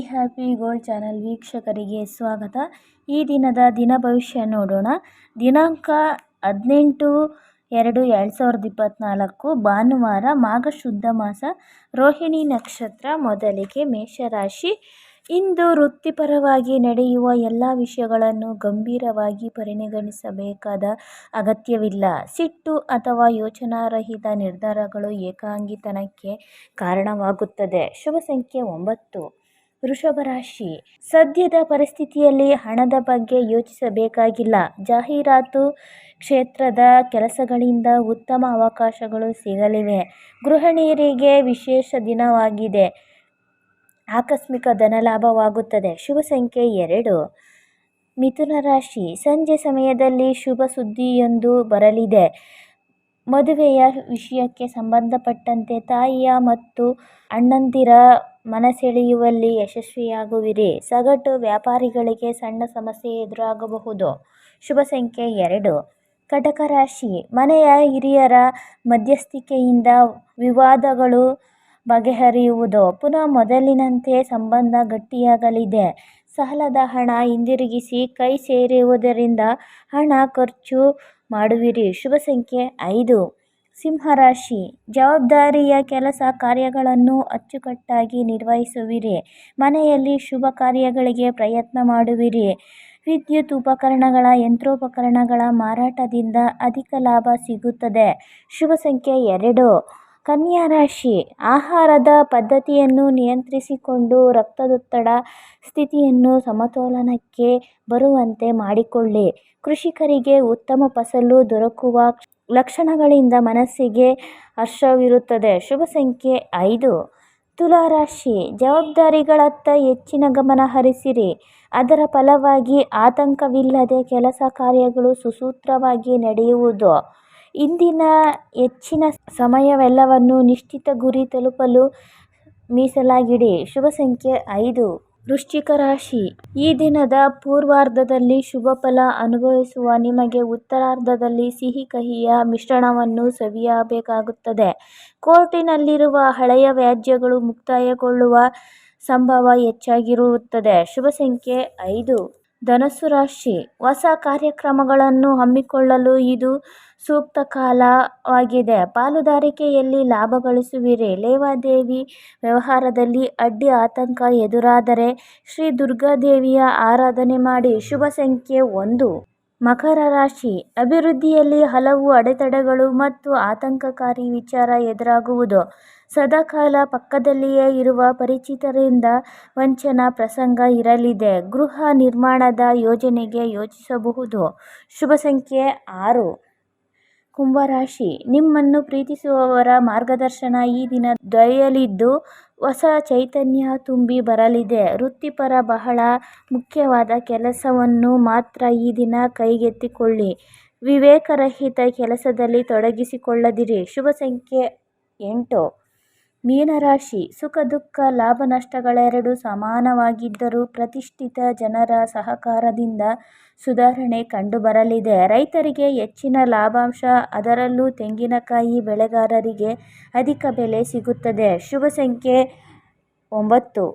Happy gold channel ವೀಕ್ಷಕರಿಗೆ ಸ್ವಾಗತ. ಈ ದಿನದ ದಿನ ಭವಿಷ್ಯ ನೋಡೋಣ. ದಿನಾಂಕ ಹದಿನೆಂಟು ಎರಡು ಎರಡು ಸಾವಿರದ ಇಪ್ಪತ್ತ್ನಾಲ್ಕು ಭಾನುವಾರ ಮಾಘ ಶುದ್ಧ ಮಾಸ ರೋಹಿಣಿ ನಕ್ಷತ್ರ ಮೊದಲಿಗೆ ಮೇಷರಾಶಿ. ಇಂದು ವೃತ್ತಿಪರವಾಗಿ ನಡೆಯುವ ಎಲ್ಲ ವಿಷಯಗಳನ್ನು ಗಂಭೀರವಾಗಿ ಪರಿಗಣಿಸಬೇಕಾದ ಅಗತ್ಯವಿಲ್ಲ. ಸಿಟ್ಟು ಅಥವಾ ಯೋಚನಾರಹಿತ ನಿರ್ಧಾರಗಳು ಏಕಾಂಗಿತನಕ್ಕೆ ಕಾರಣವಾಗುತ್ತದೆ. ಶುಭ ಸಂಖ್ಯೆ ಒಂಬತ್ತು. ವೃಷಭ ರಾಶಿ. ಸದ್ಯದ ಪರಿಸ್ಥಿತಿಯಲ್ಲಿ ಹಣದ ಬಗ್ಗೆ ಯೋಚಿಸಬೇಕಾಗಿಲ್ಲ. ಜಾಹೀರಾತು ಕ್ಷೇತ್ರದ ಕೆಲಸಗಳಿಂದ ಉತ್ತಮ ಅವಕಾಶಗಳು ಸಿಗಲಿವೆ. ಗೃಹಿಣಿಯರಿಗೆ ವಿಶೇಷ ದಿನವಾಗಿದೆ. ಆಕಸ್ಮಿಕ ಧನಲಾಭವಾಗುತ್ತದೆ ಶುಭ ಸಂಖ್ಯೆ ಎರಡು. ಮಿಥುನ ರಾಶಿ. ಸಂಜೆ ಸಮಯದಲ್ಲಿ ಶುಭ ಸುದ್ದಿಯೊಂದು ಬರಲಿದೆ. ಮದುವೆಯ ವಿಷಯಕ್ಕೆ ಸಂಬಂಧಪಟ್ಟಂತೆ ತಾಯಿಯ ಮತ್ತು ಅಣ್ಣಂದಿರ ಮನಸೆಳೆಯುವಲ್ಲಿ ಯಶಸ್ವಿಯಾಗುವಿರಿ. ಸಗಟು ವ್ಯಾಪಾರಿಗಳಿಗೆ ಸಣ್ಣ ಸಮಸ್ಯೆ ಎದುರಾಗಬಹುದು. ಶುಭ ಸಂಖ್ಯೆ ಎರಡು. ಕಟಕ ರಾಶಿ. ಮನೆಯ ಹಿರಿಯರ ಮಧ್ಯಸ್ಥಿಕೆಯಿಂದ ವಿವಾದಗಳು ಬಗೆಹರಿಯುವುದು. ಪುನಃ ಮೊದಲಿನಂತೆ ಸಂಬಂಧ ಗಟ್ಟಿಯಾಗಲಿದೆ. ಸಾಲದ ಹಣ ಹಿಂದಿರುಗಿಸಿ ಕೈ ಸೇರುವುದರಿಂದ ಹಣ ಖರ್ಚು ಮಾಡುವಿರಿ. ಶುಭ ಸಂಖ್ಯೆ ಐದು. ಸಿಂಹರಾಶಿ, ಜವಾಬ್ದಾರಿಯ ಕೆಲಸ ಕಾರ್ಯಗಳನ್ನು ಅಚ್ಚುಕಟ್ಟಾಗಿ ನಿರ್ವಹಿಸುವಿರಿ. ಮನೆಯಲ್ಲಿ ಶುಭ ಕಾರ್ಯಗಳಿಗೆ ಪ್ರಯತ್ನ ಮಾಡುವಿರಿ. ವಿದ್ಯುತ್ ಉಪಕರಣಗಳ, ಯಂತ್ರೋಪಕರಣಗಳ ಮಾರಾಟದಿಂದ ಅಧಿಕ ಲಾಭ ಸಿಗುತ್ತದೆ. ಶುಭ ಸಂಖ್ಯೆ ಎರಡು. ಕನ್ಯಾ ರಾಶಿ, ಆಹಾರದ ಪದ್ಧತಿಯನ್ನು ನಿಯಂತ್ರಿಸಿಕೊಂಡು ರಕ್ತದೊತ್ತಡ ಸ್ಥಿತಿಯನ್ನು ಸಮತೋಲನಕ್ಕೆ ಬರುವಂತೆ ಮಾಡಿಕೊಳ್ಳಿ. ಕೃಷಿಕರಿಗೆ ಉತ್ತಮ ಫಸಲು ದೊರಕುವ ಲಕ್ಷಣಗಳಿಂದ ಮನಸ್ಸಿಗೆ ಹರ್ಷವಿರುತ್ತದೆ. ಶುಭ ಸಂಖ್ಯೆ ಐದು. ತುಲಾ ರಾಶಿ, ಜವಾಬ್ದಾರಿಗಳತ್ತ ಹೆಚ್ಚಿನ ಗಮನ ಹರಿಸಿರಿ. ಅದರ ಫಲವಾಗಿ ಆತಂಕವಿಲ್ಲದೆ ಕೆಲಸ ಕಾರ್ಯಗಳು ಸುಸೂತ್ರವಾಗಿ ನಡೆಯುವುದು. ಇಂದಿನ ಹೆಚ್ಚಿನ ಸಮಯವೆಲ್ಲವನ್ನು ನಿಶ್ಚಿತ ಗುರಿ ತಲುಪಲು ಮೀಸಲಾಗಿಡಿ. ಶುಭ ಸಂಖ್ಯೆ ಐದು. ವೃಶ್ಚಿಕ ರಾಶಿ. ಈ ದಿನದ ಪೂರ್ವಾರ್ಧದಲ್ಲಿ ಶುಭ ಫಲ ಅನುಭವಿಸುವ ನಿಮಗೆ ಉತ್ತರಾರ್ಧದಲ್ಲಿ ಸಿಹಿ ಕಹಿಯ ಮಿಶ್ರಣವನ್ನು ಸವಿಯಬೇಕಾಗುತ್ತದೆ. ಕೋರ್ಟಿನಲ್ಲಿರುವ ಹಳೆಯ ವ್ಯಾಜ್ಯಗಳು ಮುಕ್ತಾಯಗೊಳ್ಳುವ ಸಂಭವ ಹೆಚ್ಚಾಗಿರುತ್ತದೆ. ಶುಭ ಸಂಖ್ಯೆ ಐದು. ಧನಸ್ಸು ರಾಶಿ. ಹೊಸ ಕಾರ್ಯಕ್ರಮಗಳನ್ನು ಹಮ್ಮಿಕೊಳ್ಳಲು ಇದು ಸೂಕ್ತ ಕಾಲವಾಗಿದೆ. ಪಾಲುದಾರಿಕೆಯಲ್ಲಿ ಲಾಭ ಗಳಿಸುವಿರಿ. ಲೇವಾದೇವಿ ವ್ಯವಹಾರದಲ್ಲಿ ಅಡ್ಡಿ ಆತಂಕ ಎದುರಾದರೆ ಶ್ರೀ ದುರ್ಗಾದೇವಿಯ ಆರಾಧನೆ ಮಾಡಿ. ಶುಭ ಸಂಖ್ಯೆ ಒಂದು. ಮಕರ ರಾಶಿ. ಅಭಿವೃದ್ಧಿಯಲ್ಲಿ ಹಲವು ಅಡೆತಡೆಗಳು ಮತ್ತು ಆತಂಕಕಾರಿ ವಿಚಾರ ಎದುರಾಗುವುದು. ಸದಾಕಾಲ ಪಕ್ಕದಲ್ಲಿಯೇ ಇರುವ ಪರಿಚಿತರಿಂದ ವಂಚನಾ ಪ್ರಸಂಗ ಇರಲಿದೆ. ಗೃಹ ನಿರ್ಮಾಣದ ಯೋಜನೆಗೆ ಯೋಚಿಸಬಹುದು. ಶುಭ ಸಂಖ್ಯೆ ಆರು. ಕುಂಭರಾಶಿ. ನಿಮ್ಮನ್ನು ಪ್ರೀತಿಸುವವರ ಮಾರ್ಗದರ್ಶನ ಈ ದಿನ ದೊರೆಯಲಿದ್ದು ಹೊಸ ಚೈತನ್ಯ ತುಂಬಿ ಬರಲಿದೆ. ವೃತ್ತಿಪರ ಬಹಳ ಮುಖ್ಯವಾದ ಕೆಲಸವನ್ನು ಮಾತ್ರ ಈ ದಿನ ಕೈಗೆತ್ತಿಕೊಳ್ಳಿ. ವಿವೇಕರಹಿತ ಕೆಲಸದಲ್ಲಿ ತೊಡಗಿಸಿಕೊಳ್ಳದಿರಿ. ಶುಭ ಸಂಖ್ಯೆ ಎಂಟು. ಮೀನರಾಶಿ ಸುಖ, ದುಃಖ, ಲಾಭ ನಷ್ಟಗಳೆರಡೂ ಸಮಾನವಾಗಿದ್ದರೂ ಪ್ರತಿಷ್ಠಿತ ಜನರ ಸಹಕಾರದಿಂದ ಸುಧಾರಣೆ ಕಂಡುಬರಲಿದೆ. ರೈತರಿಗೆ ಹೆಚ್ಚಿನ ಲಾಭಾಂಶ, ಅದರಲ್ಲೂ ತೆಂಗಿನಕಾಯಿ ಬೆಳೆಗಾರರಿಗೆ ಅಧಿಕ ಬೆಲೆ ಸಿಗುತ್ತದೆ. ಶುಭ ಸಂಖ್ಯೆ ಒಂಬತ್ತು.